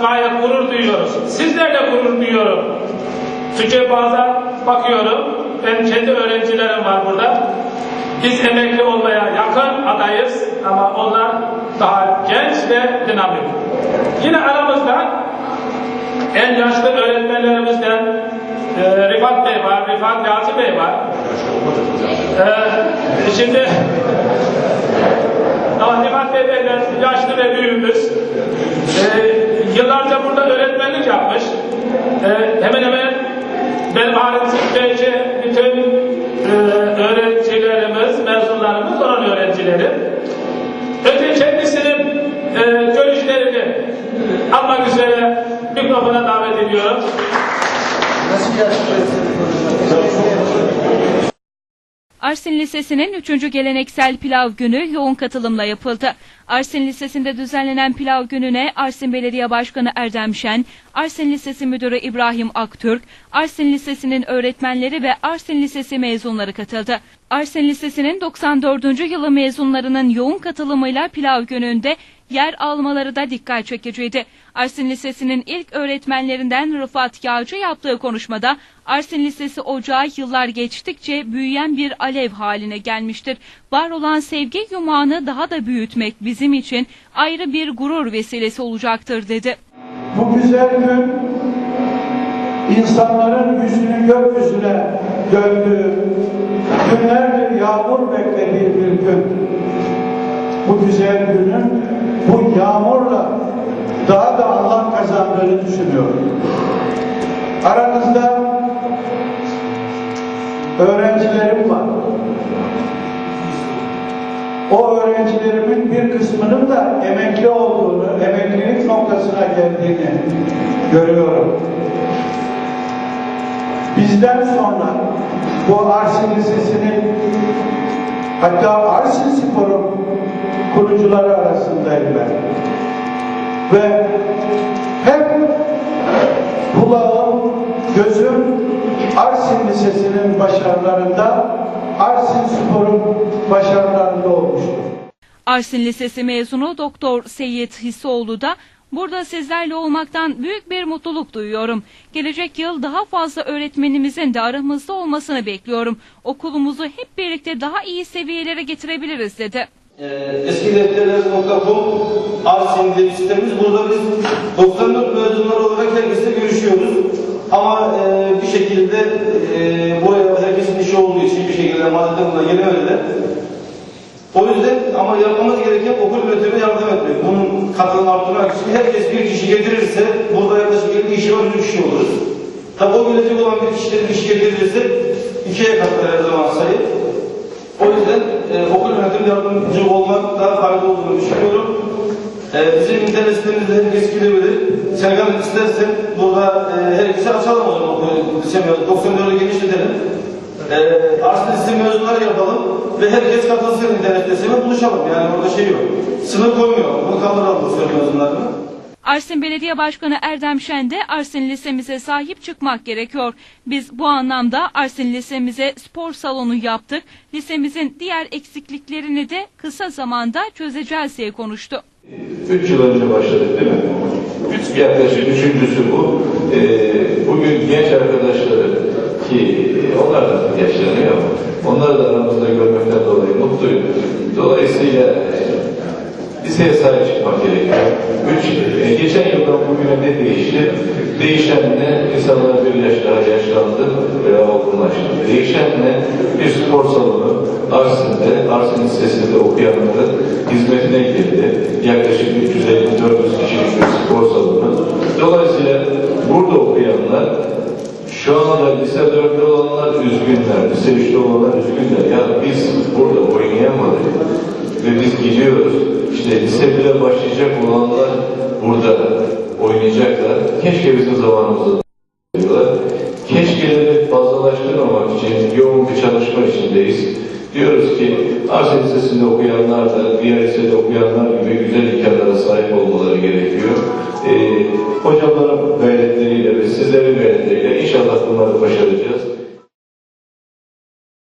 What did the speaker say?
gayet gurur duyuyoruz. Sizlerle gurur duyuyorum. Çünkü bazen bakıyorum, ben kendi öğrencilerim var burada. Biz emekli olmaya yakın adayız ama onlar daha genç ve dinamik. Yine aramızda en yaşlı öğretmenlerimizden e, Rifat Bey var, Rifat Gazi Bey var. E, şimdi Rifat Bey benden yaşlı ve büyüğümüz. E, yıllarca burada öğretmenlik yapmış. E, hemen hemen benim haricimdeki bütün e, öğrencilerimiz, mezunlarımız olan öğrencilerim. Önce kendisinin e, görüşlerini almak üzere mikrofona davet ediyorum. Nasıl gerçekleştirdiniz? Arsin Lisesi'nin 3. geleneksel pilav günü yoğun katılımla yapıldı. Arsin Lisesi'nde düzenlenen pilav gününe Arsin Belediye Başkanı Erdem Şen, Arsin Lisesi Müdürü İbrahim Aktürk, Arsin Lisesi'nin öğretmenleri ve Arsin Lisesi mezunları katıldı. Arsin Lisesi'nin 94. yılı mezunlarının yoğun katılımıyla pilav gününde yer almaları da dikkat çekiciydi. Arsin Lisesi'nin ilk öğretmenlerinden Rıfat Yağcı yaptığı konuşmada Arsin Lisesi ocağı yıllar geçtikçe büyüyen bir alev haline gelmiştir. Var olan sevgi yumağını daha da büyütmek bizim için ayrı bir gurur vesilesi olacaktır dedi. Bu güzel gün insanların yüzünü gökyüzüne döndüğü, günlerdir yağmur beklediği bir gün. Bu güzel günün bu yağmurla daha da anlam kazandığını düşünüyorum. Aranızda öğrencilerim var. O öğrencilerimin bir kısmının da emekli olduğunu, emeklilik noktasına geldiğini görüyorum. Bizden sonra bu Arsin Lisesi'nin hatta Arsin Spor'un kurucuları arasındayım ben. Ve hep kulağım, gözüm Arsin Lisesi'nin başarılarında, Arsin Spor'un başarılarında olmuştur. Arsin Lisesi mezunu Doktor Seyit Hisoğlu da burada sizlerle olmaktan büyük bir mutluluk duyuyorum. Gelecek yıl daha fazla öğretmenimizin de aramızda olmasını bekliyorum. Okulumuzu hep birlikte daha iyi seviyelere getirebiliriz dedi. Ee, eskidefterler.com Arsin diye bir sitemiz. Burada biz 94 mezunlar olarak herkesle görüşüyoruz. Ama e, bir şekilde e, buraya herkesin işi olduğu için bir şekilde maddelerle gelemediler. O yüzden ama yapmamız gereken okul etmek. Katılım arttırmak için herkes bir kişi getirirse burada yaklaşık 50 kişi var 100 kişi oluruz. Tabi o gelecek olan bir kişilerin işi getirirse ikiye katlar her zaman sayı. O yüzden e, okul yönetim yardımcı olmak daha faydalı olduğunu düşünüyorum. E, bizim internet sitemizde herkes gidebilir. Serkan istersen burada e, herkese açalım o zaman okulu. Lise mezunu. 94'ü genişletelim. E, Arsin Lisesi mezunları yapalım ve herkes katılsın internet sitesine buluşalım. Yani orada şey yok. Sınır koymuyor. Bunu kaldıralım. Arsin Belediye Başkanı Erdem Şen de Arsin Lisemize sahip çıkmak gerekiyor. Biz bu anlamda Arsin Lisemize spor salonu yaptık. Lisemizin diğer eksikliklerini de kısa zamanda çözeceğiz diye konuştu. Üç yıl önce başladık değil mi? Üç, yaklaşık üçüncüsü bu. Ee, bugün genç arkadaşları ki onlar da yaşlanıyor onları da aramızda görmekten dolayı mutluyum. Dolayısıyla e, liseye sahip çıkmak gerekiyor. Üç, e, geçen yıldan bugüne ne değişti? Değişen ne? İnsanlar bir yaş daha yaşlandı veya olgunlaştı. Değişen ne? Bir spor salonu Arsin'de, Arsin Lisesi'nde okuyanların hizmetine girdi. Yaklaşık 350-400 kişilik bir spor salonu. Dolayısıyla burada okuyanlar şu anda lise 4'te olanlar üzgünler, lise 3'te olanlar üzgünler. Ya biz burada oynayamadık ve biz gidiyoruz. İşte lise 1'e başlayacak olanlar burada oynayacaklar. Keşke bizim zamanımızda diyorlar. Keşkeleri fazlalaştırmamak için yoğun bir çalışma içindeyiz. Diyoruz ki Arsen Lisesi'nde okuyanlar da diğer lisede okuyanlar gibi güzel imkanlara sahip olmaları gerekiyor. Ee, hocamların gayretleriyle ve sizlerin gayretleriyle inşallah bunları başaracağız.